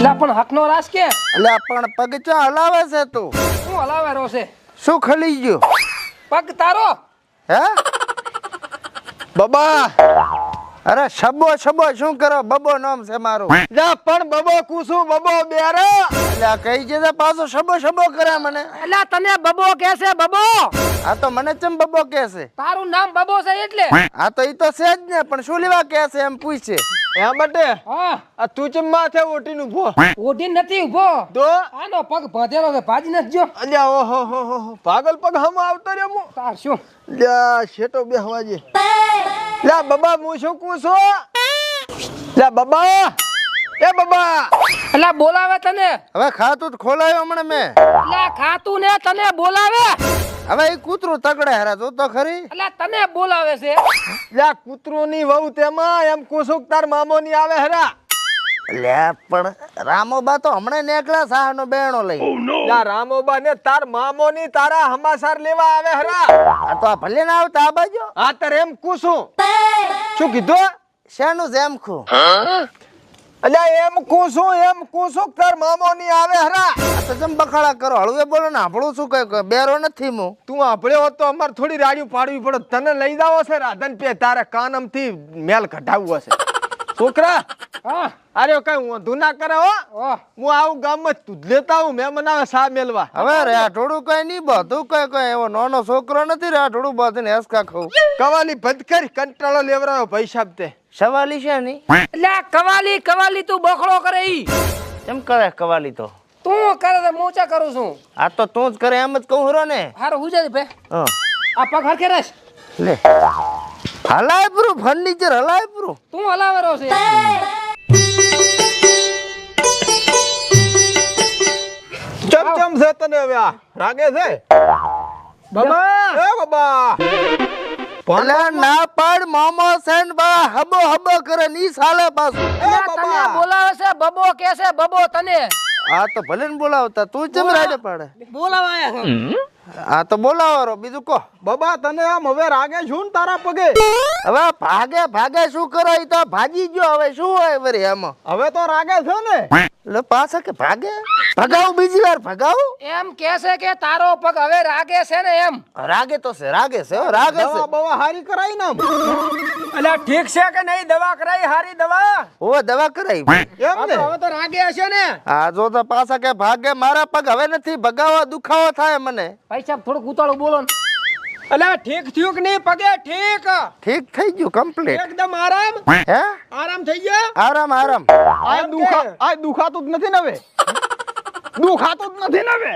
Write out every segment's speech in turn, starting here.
એટલે પણ હકનો રાસ કે? એટલે પણ પગ ચા હલાવે છે તું? શું હલાવેરો છે? શું ખલી ગયો? પગ તારો? હે? બબા! અરે શબો શબો શું કરો? બબો નામ છે મારું. જા પણ બબો કુસુમ બબો બેરે. એટલે કઈ છે પાછો શબો શબો કરે મને. એટલે તને બબો કે છે બબો? આ તો મને ચમ બબો કે છે? તારું નામ બબો છે એટલે? આ તો ઈ તો છે જ ને પણ શું લેવા કે છે એમ પૂછે? એમ બટે? હા. આ તું ચમ માથે ઓટીનું ભો ઓઢી નથી ઊભો તો? આનો પગ બાંધેલો છે ભાજી નથી જો અલ્યા ઓહો હો હો હો. પાગલ પગ હમ આવતો રે મુ. તાર શું? લ્યા શેટો બેહવાજે લ્યા બબા હું શું કુસો લ્યા બબા. એ બબા. એટલે બોલાવે તને. હવે ખાતું જ ખોલાયો હમણાં મેં. એટલે ખાતું ને તને બોલાવે. હવે એ કૂતરું તગડે હરા જો તો ખરી. એટલે તને બોલાવે છે? લ્યા કૂતરોની વહુ તેમાં એમ કુસુક તાર મામો ની આવે હરા. લે પણ રામોબા તો હમણાં સાહ સાહનો બેણો લઈ લ્યા રામોબા ને તાર મામો ની તારા હમાસાર લેવા આવે હરા. આ તો ભલે ના આવતા આ બાજુ. આ તાર એમ કુસું. શું કીધું? શેનું જેમ ખું? અલ્યા એમ કુસું એમ કુસું તાર મામો ની આવે હરા. આ તો જેમ બખાડા કરો. હળવે બોલો ને આપણું શું કઈ બેરો નથી મું. તું આપણે હોત તો અમારે થોડી રાડિયું પાડવી પડે તને લઈ જાવ છે રાધન પે તારે કાનમથી મેલ કઢાવવો છે. છોકરા હા. અરે કઈ ઊંધું ના કરે હો. હું. આવું ગામમાં તું લેતા આવું મહેમાન આવે સા મેલવા. હવે રે આ થોડું કઈ નહીં બધું કઈ કઈ. એવો નાનો છોકરો નથી રે આ થોડું બધું હેસકા ખાવું કવાની બંધ કરી કંટાળો લેવરાયો પૈસા તે. સવાલી છે નહીં એટલે આ કવાલી કવાલી તું બખડો કરે ઈ. કેમ કરે કવાલી તો? તું કરે તો મોચા કરું છું? આ તો તું જ કરે એમ જ કહું હરો ને. હારું હું જાય ભે આ પગ હરખે રહેશ લે. હલાય પૂરું ફર્નિચર હલાય પૂરું તું હલાવેરો છે. ચમ ચમ છે તને હવે આ? રાગે છે? બાબા. એ બાબા. એટલે ના પાડ મોમો સેન બા હબો હબો કરે ની સાલે પાછું. તને બોલાવે છે બબો કે છે બબો તને. આ તો ભલે ને બોલાવતા તું ચમ રાડે પાડે. બોલાવાયા આ તો બોલાવો બીજું કો બબા તને આમ હવે રાગે છું ને તારા પગે? હવે ભાગે ભાગે શું કરો ઈ તો ભાગી ગયો હવે શું હોય વરી એમાં હવે તો રાગે છે ને? એટલે પાછા કે ભાગે? ભગાવું બીજી વાર ભગાવું? એમ કે છે કે તારો પગ હવે રાગે છે ને એમ. રાગે તો છે રાગે છે હો, રાગે દવા છે બવા હારી કરાઈ ને અલા ઠીક છે કે નહીં? દવા કરાઈ હારી દવા? ઓ દવા કરાઈ એમ ને? હવે તો રાગે હશે ને. આ જો તો પાછા કે ભાગે મારા પગ હવે નથી ભગાવા દુખાવો થાય મને. પૈસા થોડુંક ઉતાળું બોલો ને. અલ્યા ઠીક થયું કે નહીં? પગે ઠીક. ઠીક થઈ ગયું કમ્પ્લીટ એકદમ આરામ. હે? આરામ થઈ ગયા? આરામ આરામ. આ દુખા આ દુખાતું જ નથી ને હવે? દુખાતું જ નથી ને હવે?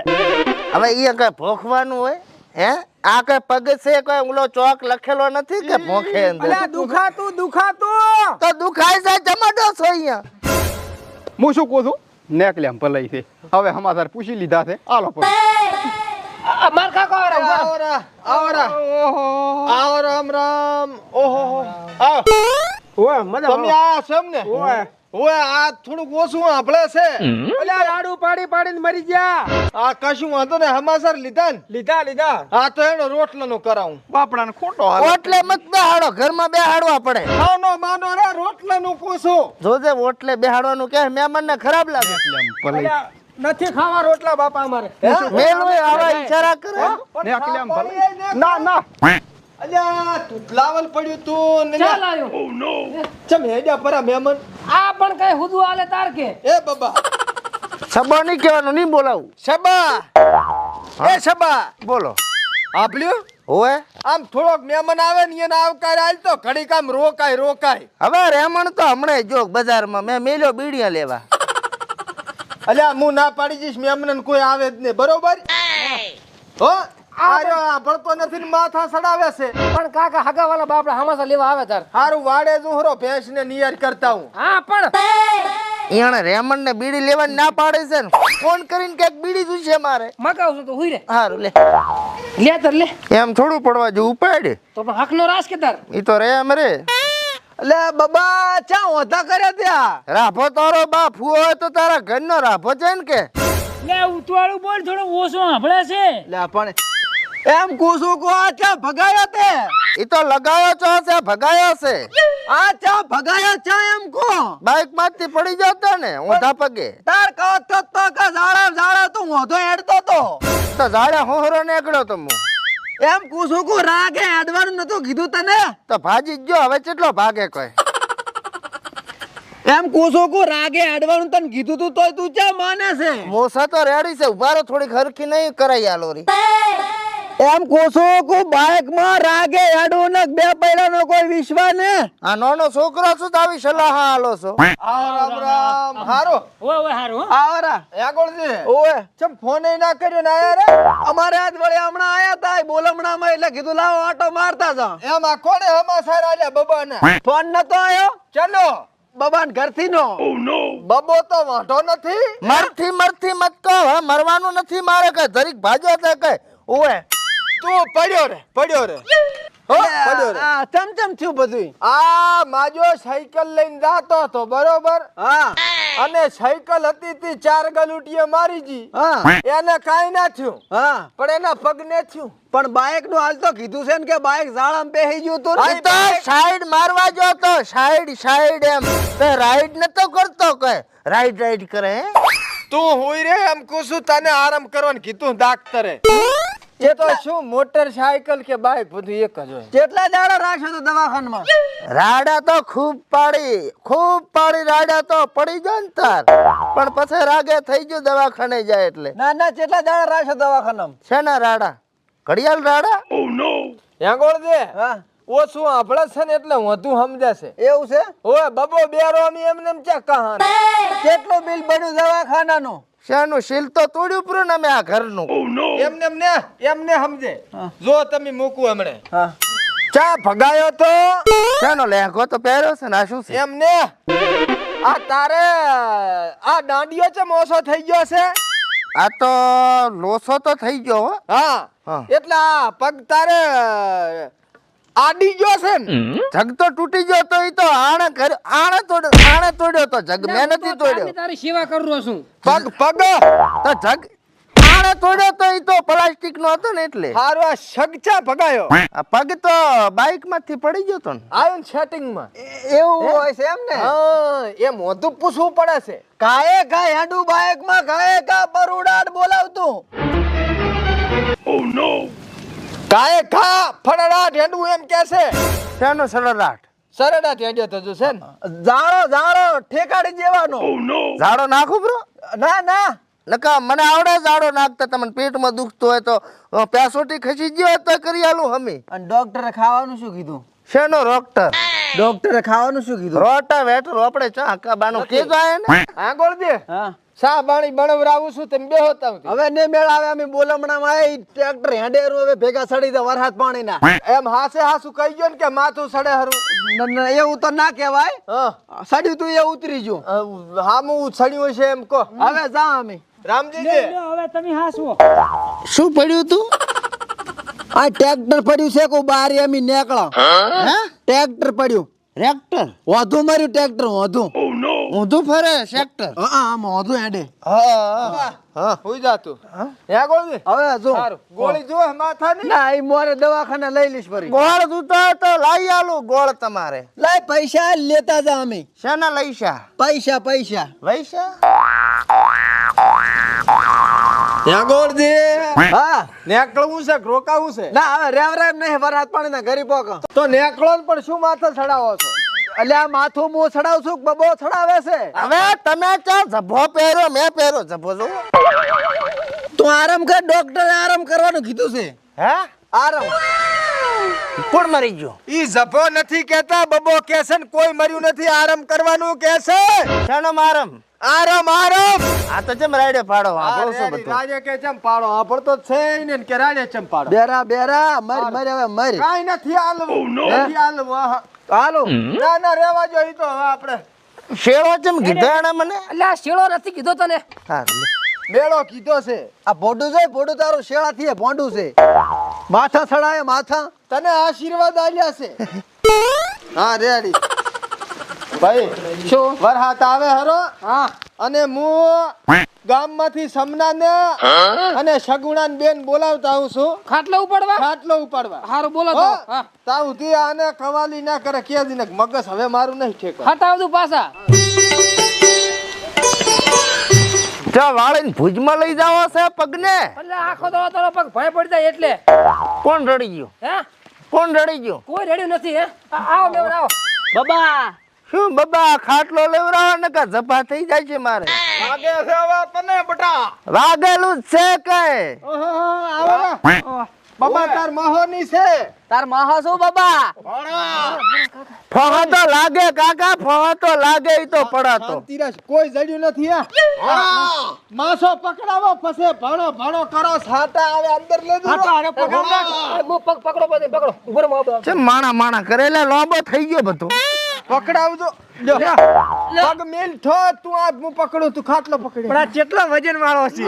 હવે એ કઈ ભોખવાનું હોય હે? આ કઈ પગ છે કોઈ ઓલો ચોક લખેલો નથી કે ભોખે અંદર? અલે દુખાતું દુખાતું. તો દુખાય છે જમાડો છો અહીંયા. હું શું કહું છું? નેકલેમ ભલાઈ છે. હવે સમાચાર પૂછી લીધા છે. આલો પણ માર કાકો આવે રે, ઊભા રહો. આવરા આવરા આવો રામ રામ. ઓહો આવ. ઓય મજા તમે આ સમ ને? ઓય. ઓય આ થોડુંક ઓછું આપણે છે. અલ્યા રાડુ પાડી પાડીને મરી ગયા. આ કશું વાંધો ને હમાસર લીધા ને? લીધા લીધા. આ તો એનો રોટલો નો કરાવું. બાપડાને ખોટો હાલ. ઓટલે મત બેહાડો ઘરમાં બેહાડવા પડે. ખાનો માનો રે રોટલા નું પૂછો. જોજે ઓટલે બેહાડવાનું કે મહેમાન ને ખરાબ લાગે. પલાઈ નથી ખાવા રોટલા બાપા અમારે. મેલું આવા ઈશારા કરે નેકલેમ ભલાઈ ના ના. અલ્યા તુટલાવલ પડ્યું તું ને ચાલ આવ્યો. ચમ હેડ્યા પરા મહેમાન. આ પણ કઈ હુદુ આલે તાર કે? એ બાબા. સબા નહીં કહેવાનું નહીં બોલાવું. સબા. એ સબા. બોલો. આભલ્યું? હોવે. આમ થોડોક મહેમાન આવે ને એને આવકાર આલ તો. ઘડીક આમ રોકાય રોકાય. હવે રેમણ તો હમણાં જો બજારમાં મેં મેલ્યો બીડિયા લેવા. અલ્યા હું ના પાડી જઈશ મહેમાન કોઈ આવે જ નહીં. બરોબર? હો? આ રહ્યો આ ભળતો નથી ને માથા સડાવે છે. પણ કાકા હગા વાળા બાપડા હમાસા લેવા આવે તાર. હારું વાડે જુહરો ભેંસ ને નિયર કરતા હું. હા પણ એણે રેમણ ને બીડી લેવાની ના પાડે છે ને. ફોન કરીને ક્યાંક બીડી જોઈશે મારે. મગાવ છું તો હુઈ રે. હારું લે. લે તાર લે. એમ થોડું પડવા જેવું ઉપાડ. તો પણ હકનો રાસ કે તાર? ઈ તો રે એમ રે. એટલે બાબા ચા ઓધા કર્યા ત્યાં? રાભો તારો બા ફૂ હોય તો તારા ઘરનો રાભો છે ને કે? લે ઉતવાળું બોલ થોડું ઓછું સાંભળે છે. લે પણ એમ કુસુ કો આ ચા ભગાયો તે? ઈ તો લગાયો છો છે ભગાયો છે. આ ચા ભગાયો ચા એમ કો બાઈકમાંથી પડી જતો ને ઊંધા પગે. તાર કહો તો તો કે ઝાડા ઝાડા તું ઓધો હેડતો તો. તો ઝાડા હોહરો નીકળ્યો તો હું એમ કુસુ કુ રાગે હેડવાનું નતું કીધું તને? તો ભાજી ગયો હવે કેટલો ભાગે કોઈ? એમ કુસુ કુ રાગે હેડવાનું તને કીધું તું તોય તું ચા માને છે? મોસા તો રેડી છે ઉભારો થોડી ખરખી નહીં કરાઈ આ લોરી એમ કોસો કો બાઇકમાં રાગે હેડવું ને બે પૈડાનો કોઈ વિશ્વાસ ને? આ નાનો છોકરો છું તાવી આવી સલાહ આલો છો? રામ રામ. હારો. ઓય ઓય હારો આવરા યાગોળજી ઓય ચમ ફોન ના કર્યો ને આયા રે? અમારે આજ વળે હમણાં આયા તા બોલમણા માં એટલે કીધું લાવો આટો મારતા જા એમાં કોને આલે બબા ને ફોન નતો આયો? ચલો. બબાન ઘરથી નો. બબો તો વાંટો નથી. મરથી મરથી મત કહો મરવાનું નથી મારે કઈ ધરીક ભાજો તે કઈ? ઓએ તું પડ્યો રે પડ્યો રે. હો પડ્યો રે. આ ચમ ચમ થયું બધું આ માજો સાયકલ લઈને જાતો હતો બરોબર? હા. અને સાયકલ હતી તી ચાર ગલુટીએ મારી જી. એને કાઈ ના થયું. હા. પણ એના પગ થયું. પણ બાઇકનું હાલ તો કીધું છે ને કે બાઇક ઝાડામાં બેહી ગયું તું તો સાઈડ મારવા જો તો સાઈડ સાઈડ એમ. તે રાઈડ તો કરતો કઈ. રાઈડ રાઈડ કરે હે? તું હોય રે એમ કુસુ તને આરામ કરવાનું કીધું ડાક્ટરે. એ તો શું મોટરસાયકલ કે બાઇક બધું એક જ હોય. કેટલા દાડા રાખશો તો દવાખાનામાં. રાડા તો ખૂબ પાડી ખૂબ પાડી રાડા તો પડી ગયો ને તાર. પણ પછી રાગે થઈ ગયું દવાખાને જાય એટલે. ના ના કેટલા દાડા રાખશો દવાખાનામાં. છે ને રાડા? ઘડિયાળ રાડા? યાંગોળ દે. ઓ શું આભળે છે ને એટલે વધુ સમજાશે. એવું છે? ઓય બબો બેરો એમને એમ ચા કહાન કેટલું બિલ બન્યું દવાખાનાનું? શેનું શીલ તો તોડ્યું પૂરું અમે આ ઘરનું. એમને એમને એમને સમજે. જો તમે મૂકું હમણે ચા ભગાયો તો? શેનો લેંઘો તો પહેર્યો છે ને આ શું છે? એમને? આ તારે આ દાંડિયો છે મોસો થઈ ગયો છે? આ તો લોસો તો થઈ ગયો હા. હા. એટલે આ પગ તારે આડી ગયો છે ને જગ તો તૂટી ગયો તો એ તો આણે કર આણે તોડ આણે તોડ્યો તો જગ મેં નથી તોડ્યો. તારી સેવા કરું છું. પગ પગ તો જગ આણે તોડ્યો તો એ તો પ્લાસ્ટિક નો હતો ને એટલે. હારો આ સગચા ભગાયો. આ પગ તો બાઇકમાંથી પડી ગયો તો ને. આવ્યું ને સેટિંગમાં એવું હોય છે એમ ને? હા એમ વધુ પૂછવું પડે છે. કાએ કા હેડુ બાઇકમાં કાએ કા બરુડાડ બોલાવતું? કાએ ખા ફળડાટ હેડુ એમ કે છે. શેનો સડરાટ સરડાટ હેડ્યો થજો છે ને. જાળો જાળો ઠેકાડી દેવાનો. ઝાડો નાખું બ્રો ના ના. નકા મને આવડે ઝાડો નાખતા તમને પેટમાં દુખતો હોય તો પેસોટી ખસી ગયો હોય તો કરી આલું હમી. અને ડોક્ટરે ખાવાનું શું કીધું? શેનો ડોક્ટર ડોક્ટરે ખાવાનું શું કીધું? રોટા વેટર આપણે ચાકા બાનું કે જાય ને. આંગોળ દે. સા પાણી બણવરાવું છું તમે બે હોતા હવે ને મેળ આવે અમે બોલમણા માં આવી ટ્રેક્ટર હેડેરું હવે ભેગા સડી દે વરસાદ પાણી ના એમ હાસે હાસુ કહી ગયો ને કે માથું સડે હરું. એવું તો ના કહેવાય. સડ્યું તું એ ઉતરી ગયું. હામું સડ્યું હશે એમ કહો. હવે જા અમે. રામજી હવે તમે હાસવો શું પડ્યું તું? આ ટ્રેક્ટર પડ્યું છે કો બારી અમે નીકળો? હે? ટ્રેક્ટર પડ્યું. ટ્રેક્ટર? વધુ માર્યું ટ્રેક્ટર વધુ. ઊંધું ફરે સેક્ટર આમ વધુ હેડે. હા હા હુઈ જા તું. હે? ગોળી હવે જો. ગોળી જો માથાની. ના એ મોરે દવાખાને લઈ લઈશ ફરી ગોળ દૂધો તો લાઈ આલો ગોળ તમારે. લઈ પૈસા લેતા જા અમે. શેના લઈશા? પૈસા પૈસા. પૈસા ગોળ દે. હા. નેકળવું છે રોકાવું છે? ના હવે રેવ રેવ નહીં વરાત પાણી ના ગરીબો તો નેકળો ને પણ શું માથે ચડાવો છો? આ માથું મો ચડાવ છું બબો ચડાવે છે? હવે તમે ચા જભો પહેરો મેં પહેરો જભો જો તું આરામ કર ડોક્ટરે આરામ કરવાનું કીધું છે. હે? આરામ. કોણ મરી ગયો? ઈ જભો નથી કેતા બબો કે છે ને કોઈ મર્યું નથી આરામ કરવાનું કે છે. શેનો આરામ? આરામ આરામ. આ તો જેમ રાડે પાડો આપણો શું બધું. રાડે કે જેમ પાડો. આપણતો છે ને કે રાડે ચમ પાડો. બેરા બેરા મર મર હવે મર. કાઈ નથી આલવું નથી હાલવું હાલો. ના ના રેવા જો તો હવે આપણે. શેળો ચમ ગીધાણા મને? એટલે આ શેળો નથી કીધો તને. હા લે. મેળો કીધો છે. આ ભોડું છે ભોડું તારું શેળાથી એ ભોંડું છે. માથા સડાય માથા. તને આશીર્વાદ આલ્યા છે. હા રેડી. ભાઈ શું વરહાત આવે હરો. હા. અને હું ગામમાંથી સમનાને અને સગુણાન બેન બોલાવતા આવું છું. ખાટલો ઉપાડવા? ખાટલો ઉપાડવા. હારું બોલો તો. હો? હા. આને કવાલી ના કરે કે દીને? મગજ હવે મારું નહીં ઠેકા. હટાવ દઉં પાછા. ચા વાળીને ભુજમાં લઈ જાવો છે પગને? એટલે આખો દડો તારો પગ ભય પડી જાય એટલે. કોણ રડી ગયો? હે? કોણ રડી ગયો? કોઈ રડ્યું નથી હે? આવો મેવર આવો બાબા શું બાબા ખાટલો લેવરાવો ને કા જપા થઈ જાય છે મારે? વાગે છે હવે તને બટા. વાગેલું જ છે કે? ઓહો, આવો ને. બાબા તાર મહોની છે. તાર મહો શું બાબા? ફોહો તો લાગે કાકા ફોહો તો લાગે ઈ તો પડાતો. તિરાશ કોઈ જડ્યું નથી આ માસો પકડાવો પછી ભણો ભણો કરો સાટા આવે અંદર અરે પકડો. પગ પકડો પછી પકડો ઊભો માણા માણા કરેલા લોબો થઈ ગયો બધો. પકડાવજો. લ્યો. પગ મેલ થો તું આ હું પકડું તું ખાટલો પકડી. પણ આ કેટલા વજન વાળો છે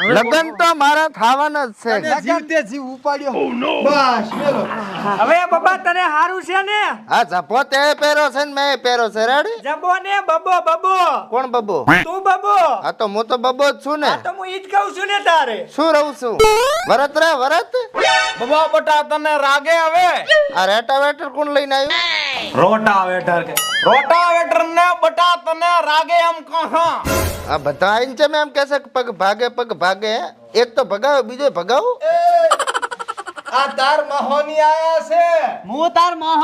લગન તો મારા થવાના જ છે. જીવતે જીવ ઉપાડ્યો. બસ મેલો. હવે બાબા તને હારું છે ને? હા જપો તે પેરો છે ને મેં પેરો છે રેડી? જબો ને બબો બબો. કોણ બબો? તું બબો. હા તો હું તો બબો જ છું ને. તો હું ઈ જ કહું છું ને તારે. શું રહું છું? વરત રે વરત? બાબા બટા તને રાગે હવે? આ રેટા વેટર કોણ લઈને આવ્યું? રોટા વેટર કે રોટા વેટર ને બટા તને રાગે એમ કહા આ બધા આઈને છે એમ કેસે કે પગ ભાગે પગ ભાગે. એક તો ભગાવે બીજો ભગાવું? આ તાર મહોની આયા છે. હું તાર મહો.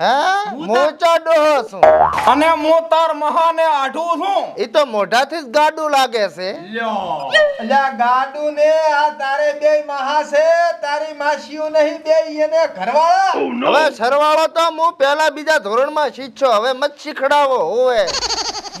હા? મોચો ડોહો છું. અને હું તાર મહાને આઢું છું. ઈ તો મોઢાથી જ ગાડું લાગે છે. અલ્યા ગાડુ ને આ તારે બે મહા છે તારી માસીઓ નહીં બે એને ઘરવાળા? હવે સરવાળો તો હું પહેલા બીજા ધોરણમાં શીખ્યો હવે મત શીખડાવો ઓએ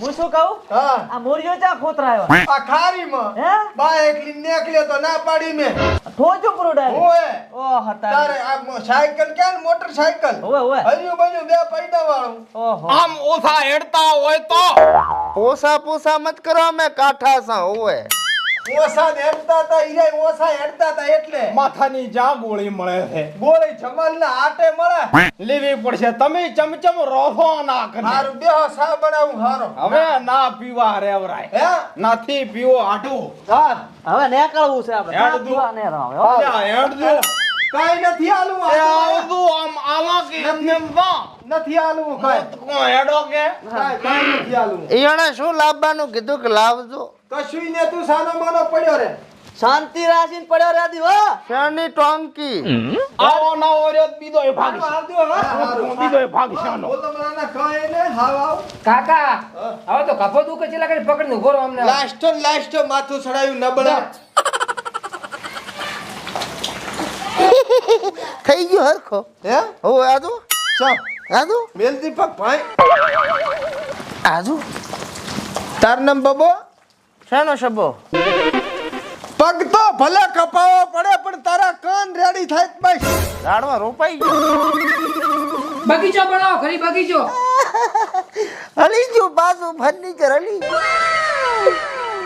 હું શું કહું? હા. આ મોરિયો ચા ખોતરાયો? આ ખારીમાં. હે? બા એકલી નેકલે તો ના પાડી મેં. ઠોચું પુરુડાય ઓએ ઓ હતા તારે. આ મો- સાયકલ કે મોટરસાયકલ? ઓવે ઓવે હર્યું બન્યું બે પૈડા વાળું. ઓહો. આમ ઓસા હેડતા હોય તો? પોસા પોસા મત કરો અમે કાઠા સા ઓએ ઓછા ને હેડતા હતા ઈરાય ઓછા હેડતા તા એટલે. માથાની જા ગોળી મળે છે. ગોળી જમાલ ના હાટે મળે. લેવી પડશે. તમે ચમચમ રોહો ના કરી હારું બેહો સા બનાવું હારો. હવે ના પીવા રેવરાય. હે? નાથી પીવો આટું. હા. હવે નેકળવું છે આપણે હેડ દો. ને રાવ, હેડ હેડજો. કાઈ નથી આલું આવતું આમ આલા કે એમ વા. નથી આલું કાઈ. કો હેડો કે? કાઈ નથી આલું ઈણે શું લાવવાનું? કીધું કે લાવજો. કશું ને તું સાનો માનો પડ્યો રે. શાંતિ રાખીને પડ્યો રે દીવો શેની ટોંકી? આવો ના ઓર્યો બીજો એ ભાગ આવજો હા. બીજો એ ભાગ શાનો બોલો મને કાઈ ને હાવ આવ. કાકા હવે તો કફો દુખે છે લાગે પકડીને ઊભો રહો અમને. લાસ્ટ લાસ્ટ માથું ચડાયું નબળા. થઈ ગયો હરખો. હે? હો આજુ ચા આજુ મેલ દીપક ભાઈ. આજુ તાર નામ બબો? શાનો શબો? પગ તો ભલે કપાવો પડે પણ તારા કાન રેડી થાય ભાઈ. રાડવા રોપાઈ ગયો. બગીચો બનાવો ખરી બગીચો. હલી ગયું બાજુ ફર્નિચર હલી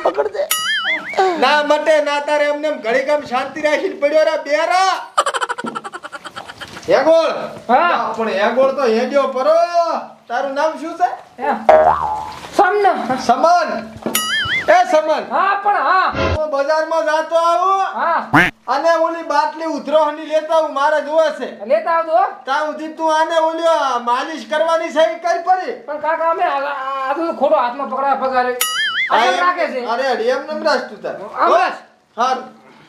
પકડ દે. ના મટે ના તારે એમને એમ ઘડી કામ શાંતિ રાખીને પડ્યો રે બેરા. હેગોળ. હા. પણ હેગોળ તો હેડ્યો પરો. તારું નામ શું છે? હે. સમન. એ સમન. હા પણ હા. હું બજારમાં જાતો આવું. હા. અને ઓલી બાટલી ઉધરોહની લેતા હું મારે જોવે છે. લેતા આવજો. ત્યાં સુધી તું આને ઓલી માલિશ કરવાની છે કરી પડી પણ કાકા અમે આ તો ખોટો હાથમાં પકડા પગારે. આ રાખે છે. અરે એમ નમ રાખ તું તાર. આમ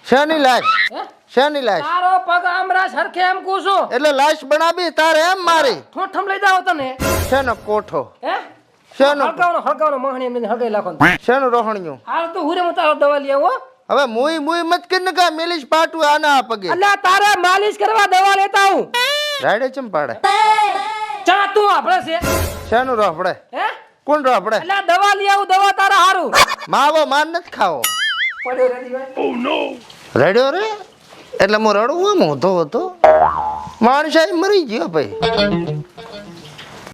શેની હારું. લાશ હે? શાની લાશ? તારો પગ આમરા સરખે એમ કૂસો. એટલે લાશ બનાવી તારે એમ મારી. ઠોઠમ લઈ જાવ તને. શેનો કોઠો. હે? શેનો હળગાવનો હળગાવનો મહણી એમને હળગાઈ લાખો શેનો રોહણિયું. હાલ તો હુરે હું તારો દવા લઈ આવો. હવે મુઈ મુઈ મત કરીને કા મેલીશ પાટું આના પગે. અલ્લા તારે માલિશ કરવા દવા લેતા હું. રાડે ચમ પાડે? ચા તું આપણે છે. શેનો રોપડે હે? કોણ રોપડે અલ્લા દવા લઈ આવું દવા તારા હારું. માવો માર નથી ખાવો. પડ્યો રેડી ભાઈ. રડ્યો રે? એટલે હું રડું આમ હોતો હતો. માણસ મરી ગયો ભાઈ.